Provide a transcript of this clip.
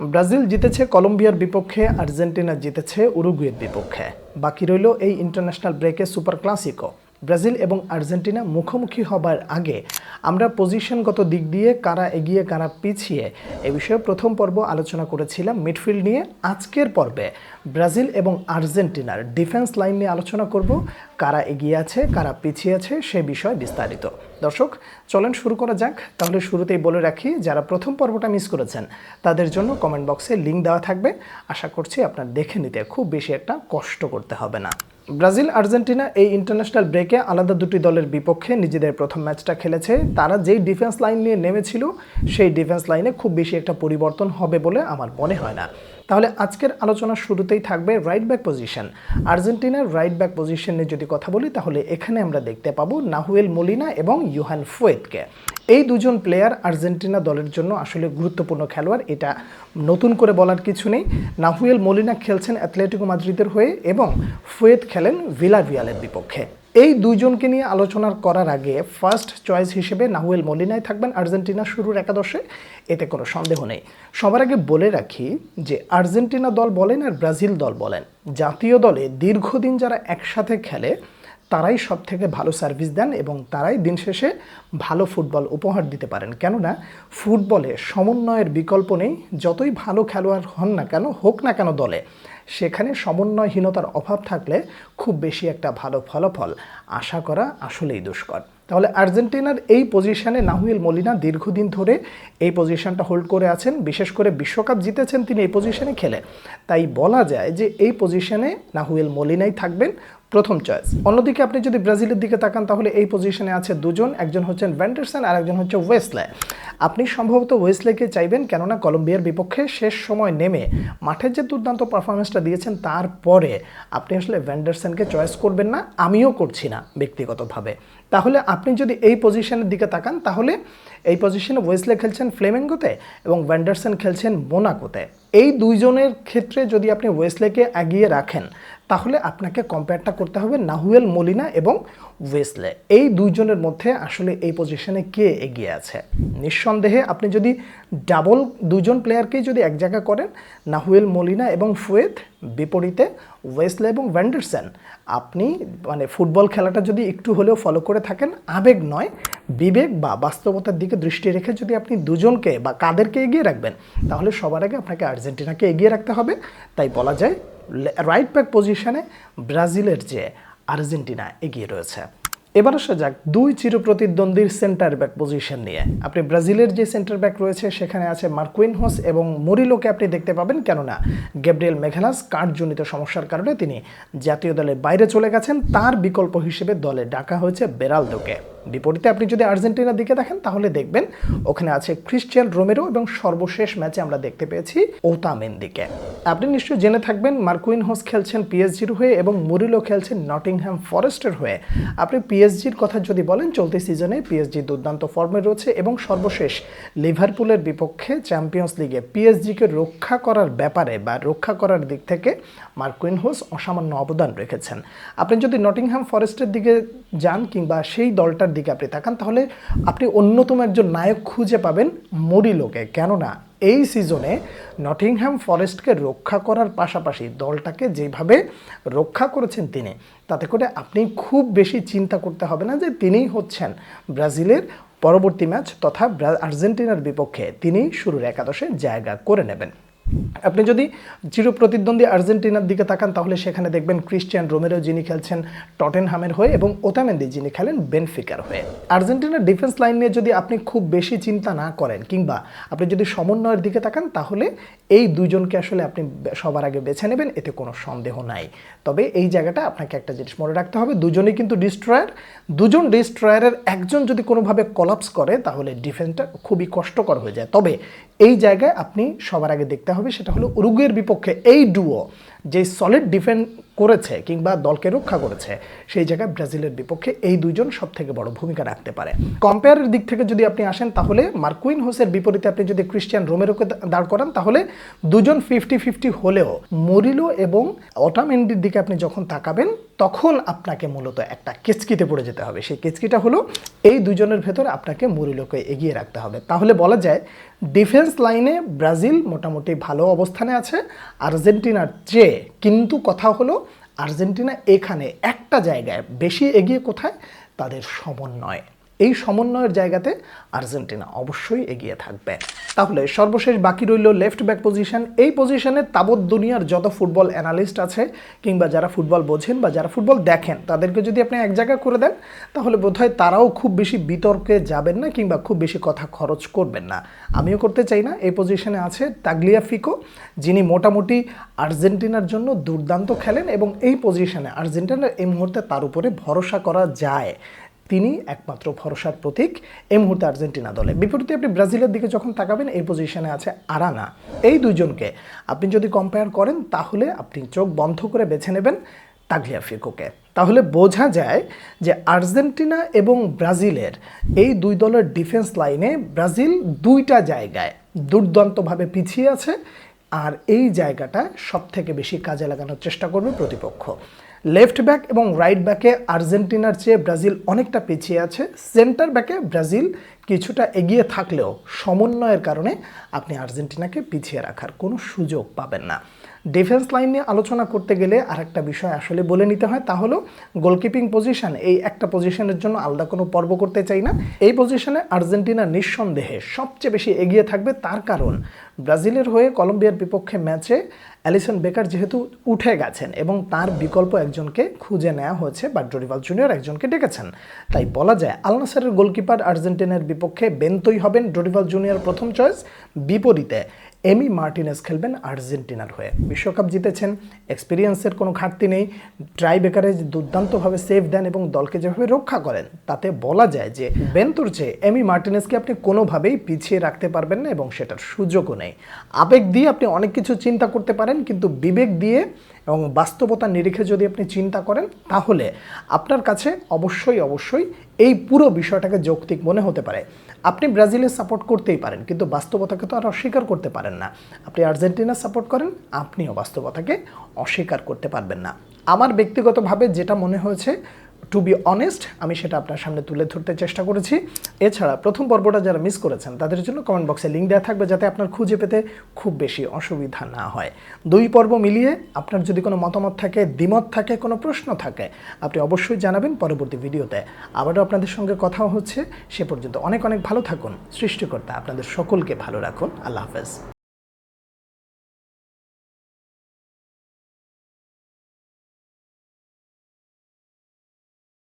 Brazil জিতেছে, কলম্বিয়ার বিপক্ষে, আর্জেন্টিনা জিতেছে, উরুগুয়ের বিপক্ষে। বাকি রইল এই ইন্টারন্যাশনাল ব্রেকে সুপার ক্লাসিকো। ব্রাজিল এবং আর্জেন্টিনা মুখোমুখি হবার আগে আমরা পজিশনগত দিক দিয়ে কারা এগিয়ে, কারা পিছিয়ে এ বিষয়ে প্রথম পর্ব আলোচনা করেছিলাম মিডফিল্ড নিয়ে। আজকের পর্বে ব্রাজিল এবং আর্জেন্টিনার ডিফেন্স লাইন নিয়ে আলোচনা করব, কারা এগিয়ে আছে, কারা পিছিয়ে আছে সে বিষয়ে বিস্তারিত। দর্শক, চলেন শুরু করা যাক। তাহলে শুরুতেই বলে রাখি, যারা প্রথম পর্বটা মিস করেছেন, তাদের জন্য কমেন্ট বক্সে লিঙ্ক দেওয়া থাকবে। আশা করছি আপনার দেখে নিতে খুব বেশি একটা কষ্ট করতে হবে না। ব্রাজিল, আর্জেন্টিনা এই ইন্টারন্যাশনাল ব্রেকে আলাদা দুটি দলের বিপক্ষে নিজেদের প্রথম ম্যাচটা খেলেছে। তারা যেই ডিফেন্স লাইন নিয়ে নেমেছিল, সেই ডিফেন্স লাইনে খুব বেশি একটা পরিবর্তন হবে বলে আমার মনে হয় না। তাহলে আজকের আলোচনার শুরুতেই থাকবে রাইট ব্যাক পজিশন আর্জেন্টিনার রাইট ব্যাক পজিশন নিয়ে যদি কথা বলি, তাহলে এখানে আমরা দেখতে পাবো নাহুয়েল মলিনা এবং ইউহান ফুয়েতকে। এই দুজন প্লেয়ার আর্জেন্টিনা দলের জন্য আসলে গুরুত্বপূর্ণ খেলোয়াড়। এটা নতুন করে বলার কিছু নেই। নাহুয়েল মলিনা খেলছেন অ্যাথলেটিকো মাদ্রিদের হয়ে এবং ফুয়েত খেলেন ভিলাভিয়ালের বিপক্ষে। এই দুইজনকে নিয়ে আলোচনা করার আগে ফার্স্ট চয়েস হিসেবে নাহুয়েল মলিনাই থাকবেন আর্জেন্টিনা শুরুর একাদশে। এতে কোনো সন্দেহ নেই। সবার আগে বলে রাখি যে আর্জেন্টিনা দল বলেন আর ব্রাজিল দল বলেন। জাতীয় দলে দীর্ঘদিন যারা একসাথে খেলে তারাই সব থেকে ভালো সার্ভিস দেন এবং তারাই দিন শেষে ভালো ফুটবল উপহার দিতে পারেন। কেননা ফুটবলে সমন্বয়ের বিকল্প নেই। যতই ভালো খেলোয়াড় হন না কেন, হোক না কেন দলে, সেখানে সমন্বয়হীনতার অভাব থাকলে খুব বেশি একটা ভালো ফলাফল আশা করা আসলেই দুষ্কর। তাহলে আর্জেন্টিনার এই পজিশনে নাহুয়েল মলিনা দীর্ঘদিন ধরে এই পজিশনটা হোল্ড করে আছেন। বিশেষ করে বিশ্বকাপ জিতেছেন তিনি এই পজিশনে খেলে। তাই বলা যায় যে এই পজিশনে নাহুয়েল মলিনাই থাকবেন। প্রথম চয়েস অন্যদিকে আপনি যদি ব্রাজিলের দিকে তাকান, তাহলে এই পজিশনে আছে দুজন, একজন হচ্ছেন ভ্যান্ডারসন আর একজন হচ্ছে ওয়েসলে আপনি সম্ভবত ওয়েসলেকে চাইবেন, কেননা কলম্বিয়ার বিপক্ষে শেষ সময় নেমে মাঠের যে দুর্দান্ত পারফরমেন্সটা দিয়েছেন, তারপরে আপনি আসলে ভ্যান্ডারসনকে চয়েস করবেন না, আমিও করছি না ব্যক্তিগতভাবে। তাহলে আপনি যদি এই পজিশনের দিকে তাকান, তাহলে এই পজিশনে ওয়েসলে খেলছেন ফ্লেমেঙ্গোতে এবং ভ্যান্ডারসন খেলছেন মোনাকোতে এই দুইজনের ক্ষেত্রে যদি আপনি ওয়েসলেকে এগিয়ে রাখেন তাহলে আপনাকে কম্পেয়ারটা করতে হবে নাহুয়েল মলিনা এবং ওয়েসলে। এই দুইজনের মধ্যে আসলে এই পজিশনে কে এগিয়ে আছে? নিঃসন্দেহে আপনি যদি ডাবল দুজন প্লেয়ারকেই যদি এক জায়গা করেন, নাহুয়েল মলিনা এবং ফুয়েত, বিপরীতে ওয়েসলে এবং ভ্যান্ডারসন আপনি মানে ফুটবল খেলাটা যদি একটু হলেও ফলো করে থাকেন, আবেগ নয়, বিবেক বা বাস্তবতার দিকে দৃষ্টি রেখে যদি আপনি দুজনকে বা কাদেরকে এগিয়ে রাখবেন, তাহলে সবার আগে আপনাকে আর্জেন্টিনাকে এগিয়ে রাখতে হবে। তাই বলা যায় রাইট ব্যাক পজিশনে ব্রাজিলের যে আর্জেন্টিনা এগিয়ে রয়েছে। এবার আসা যাক, দুই চিরপ্রতিদ্বন্দ্বীর সেন্টার ব্যাক পজিশন নিয়ে। আপনি ব্রাজিলের যে সেন্টার ব্যাক রয়েছে, সেখানে আছে মার্কুইনহোস এবং মরিলোকে আপনি দেখতে পাবেন। কেননা, গ্যাব্রিয়েল মেঘালাস কার্ডজনিত সমস্যার কারণে তিনি জাতীয় দলের বাইরে চলে গেছেন। তার বিকল্প হিসেবে দলে ডাকা হয়েছে বেরালদোকে। বিপরীতে আপনি যদি আর্জেন্টিনার দিকে দেখেন, তাহলে দেখবেন ওখানে আছে ক্রিশ্চিয়ান রোমেরো এবং সর্বশেষ ম্যাচে আমরা দেখতে পেয়েছি ওতামেন্দিকে আপনি নিশ্চয়ই জেনে থাকবেন মার্কুইন হোস খেলছেন পিএসজির হয়ে এবং মুরিলো খেলছেন নটিংহ্যাম ফরেস্টের হয়ে। আপনি পিএসজির কথা যদি বলেন, চলতি সিজনে পিএসজি দুর্দান্ত ফর্মে রয়েছে এবং সর্বশেষ লিভারপুলের বিপক্ষে চ্যাম্পিয়ন্স লিগে পিএসজিকে রক্ষা করার ব্যাপারে বা রক্ষা করার দিক থেকে মার্কুইন হোস অসামান্য অবদান রেখেছেন। আপনি যদি নটিংহ্যাম ফরেস্টের দিকে যান কিংবা সেই দলটার দিকে আপনি তাকান, তাহলে আপনি অন্যতম একজন নায়ক খুঁজে পাবেন মরিলোকে কেননা এই সিজনে নটিংহ্যাম ফরেস্টকে রক্ষা করার পাশাপাশি দলটাকে যেভাবে রক্ষা করেছেন তিনি, তাতে করে আপনি খুব বেশি চিন্তা করতে হবে না যে তিনিই হচ্ছেন ব্রাজিলের পরবর্তী ম্যাচ তথা আর্জেন্টিনার বিপক্ষে। তিনি শুরুর একাদশে জায়গা করে নেবেন। আপনি যদি চিরপ্রতিদ্বন্দ্বী আর্জেন্টিনার দিকে তাকান, তাহলে সেখানে দেখবেন ক্রিশ্চিয়ান রোমেরো যিনি খেলছেন টটেনহামের হয়ে এবং ওতামেন্দি যিনি খেলেন বেনফিকার হয়ে। আর্জেন্টিনার ডিফেন্স লাইন নিয়ে যদি আপনি খুব বেশি চিন্তা না করেন কিংবা আপনি যদি সমন্বয়ের দিকে তাকান, তাহলে এই দুজনকে আসলে আপনি সবার আগে বেছে নেবেন, এতে কোনো সন্দেহ নাই। তবে এই জায়গাটা আপনাকে একটা জিনিস মনে রাখতে হবে, দুজনেই কিন্তু ডিস্ট্রয়ার। দুজন ডিস্ট্রয়ারের একজন যদি কোনোভাবে কলাপস করে, তাহলে ডিফেন্সটা খুবই কষ্টকর হয়ে যায়। তবে এই জায়গায় আপনি সবার আগে দেখতে হবে সেটা হলো উরুগুয়ের বিপক্ষে এই ডুও যে সলিড ডিফেন্ড করেছে কিংবা দলকে রক্ষা করেছে, সেই জায়গায় ব্রাজিলের বিপক্ষে এই দুজন সব থেকে বড় ভূমিকা রাখতে পারে। কম্পেয়ারের দিক থেকে যদি আপনি আসেন, তাহলে মার্কুইন হোসের বিপরীতে আপনি যদি ক্রিশ্চিয়ান রোমেরোকে দাঁড় করান, তাহলে দুজন ফিফটি ফিফটি হলেও মরিলো এবং অটামেন্ডির দিকে আপনি যখন তাকাবেন তখন আপনাকে মূলত একটা কেচকিতে পড়ে যেতে হবে। সেই কেচকিটা হলো এই দুজনের ভেতর আপনাকে মুরিলোকে এগিয়ে রাখতে হবে। তাহলে বলা যায়, ডিফেন্স লাইনে ব্রাজিল মোটামুটি ভালো অবস্থানে আছে, আর্জেন্টিনার চেয়ে কিন্তু কথা হলো, আর্জেন্টিনা এখানে একটা জায়গায় বেশি এগিয়ে কোথায়? তাদের সমন্বয়। এই সমন্বয়ের জায়গাতে আর্জেন্টিনা অবশ্যই এগিয়ে থাকবে। তাহলে সর্বশেষ বাকি রইল লেফট ব্যাক পজিশন এই পজিশনে তাবৎ দুনিয়ার যত ফুটবল অ্যানালিস্ট আছে কিংবা যারা ফুটবল বোঝেন বা যারা ফুটবল দেখেন, তাদেরকে যদি আপনি এক জায়গায় করে দেন, তাহলে বোধহয় তারাও খুব বেশি বিতর্কে যাবেন না কিংবা খুব বেশি কথা খরচ করবেন না। আমিও করতে চাই না, এই পজিশনে আছে তাগলিয়া ফিকো যিনি মোটামুটি আর্জেন্টিনার জন্য দুর্দান্ত খেলেন এবং এই পজিশনে আর্জেন্টিনার এই মুহূর্তে তার উপরে ভরসা করা যায়। তিনি একমাত্র ভরসার প্রতীক এই মুহূর্তে আর্জেন্টিনা দলে। বিপরীতে আপনি ব্রাজিলের দিকে যখন তাকাবেন, এই পজিশনে আছে আরানা। এই দুজনকে আপনি যদি কম্পেয়ার করেন, তাহলে আপনি চোখ বন্ধ করে বেছে নেবেন তাগলিয়া ফিকোকে তাহলে বোঝা যায় যে আর্জেন্টিনা এবং ব্রাজিলের এই দুই দলের ডিফেন্স লাইনে ব্রাজিল দুইটা জায়গায় দুর্দান্তভাবে পিছিয়ে আছে, আর এই জায়গাটা সব থেকে বেশি কাজে লাগানোর চেষ্টা করবে প্রতিপক্ষ। লেফট ব্যাক এবং রাইট ব্যাকে আর্জেন্টিনার চেয়ে ব্রাজিল অনেকটা পিছিয়ে আছে। সেন্টার ব্যাকে ব্রাজিল কিছুটা এগিয়ে থাকলেও সমন্বয়ের কারণে আপনি আর্জেন্টিনাকে পিছিয়ে রাখার কোনো সুযোগ পাবেন না। ডিফেন্স লাইন নিয়ে আলোচনা করতে গেলে আরেকটা বিষয় আসলে বলে নিতে হয়, তা হলো গোলকিপিং পজিশন এই একটা পজিশনের জন্য আলাদা কোনো পর্ব করতে চাই না। এই পজিশনে আর্জেন্টিনা নিঃসন্দেহে সবচেয়ে বেশি এগিয়ে থাকবে, তার কারণ ব্রাজিলের হয়ে কলম্বিয়ার বিপক্ষে ম্যাচে অ্যালিসন বেকার যেহেতু উঠে গেছেন এবং তার বিকল্প একজনকে খুঁজে নেওয়া হয়েছে, বা ডরিভাল জুনিয়র একজনকে ডেকেছেন। তাই বলা যায় আলনাসারের গোলকিপার আর্জেন্টিনার বিপক্ষে বেন্তই হবেন ডরিভাল জুনিয়র প্রথম চয়েস বিপরীতে। এমি মার্টিনেস খেলবেন আর্জেন্টিনার হয়ে। বিশ্বকাপ জিতেছেন, এক্সপিরিয়েন্সের কোনো ঘাটতি নেই ট্রাই বেকারে দুর্দান্তভাবে সেভ দেন এবং দলকে যেভাবে রক্ষা করেন, তাতে বলা যায় যে বেন্তুর চেয়ে এমি মার্টিনেসকে আপনি কোনোভাবেই পিছিয়ে রাখতে পারবেন না এবং সেটার সুযোগও নেই। আবেগ দিয়ে আপনি অনেক কিছু চিন্তা করতে পারেন, কিন্তু বিবেক দিয়ে এবং বাস্তবতার নিরিখে যদি আপনি চিন্তা করেন, তাহলে আপনার কাছে অবশ্যই অবশ্যই এই পুরো বিষয়টাকে যৌক্তিক মনে হতে পারে। আপনি ব্রাজিলের সাপোর্ট করতেই পারেন, কিন্তু বাস্তবতাকে তো আর অস্বীকার করতে পারেন না। আপনি আর্জেন্টিনা সাপোর্ট করেন, আপনিও বাস্তবতাকে অস্বীকার করতে পারবেন না। আমার ব্যক্তিগতভাবে যেটা মনে হয়েছে টু বি অনেস্ট আমি সেটা আপনার সামনে তুলে ধরতে চেষ্টা করেছি। এছাড়া প্রথম পর্বটা যারা মিস করেছেন, তাদের জন্য কমেন্ট বক্সে লিঙ্ক দেওয়া থাকবে যাতে আপনার খুঁজে পেতে খুব বেশি অসুবিধা না হয়। দুই পর্ব মিলিয়ে আপনার যদি কোনো মতামত থাকে, দ্বিমত থাকে, কোনো প্রশ্ন থাকে, আপনি অবশ্যই জানাবেন পরবর্তী ভিডিওতে। আবারও আপনাদের সঙ্গে কথা হচ্ছে। সে পর্যন্ত অনেক অনেক ভালো থাকুন। সৃষ্টিকর্তা আপনাদের সকলকে ভালো রাখুন। আল্লাহ হাফেজ।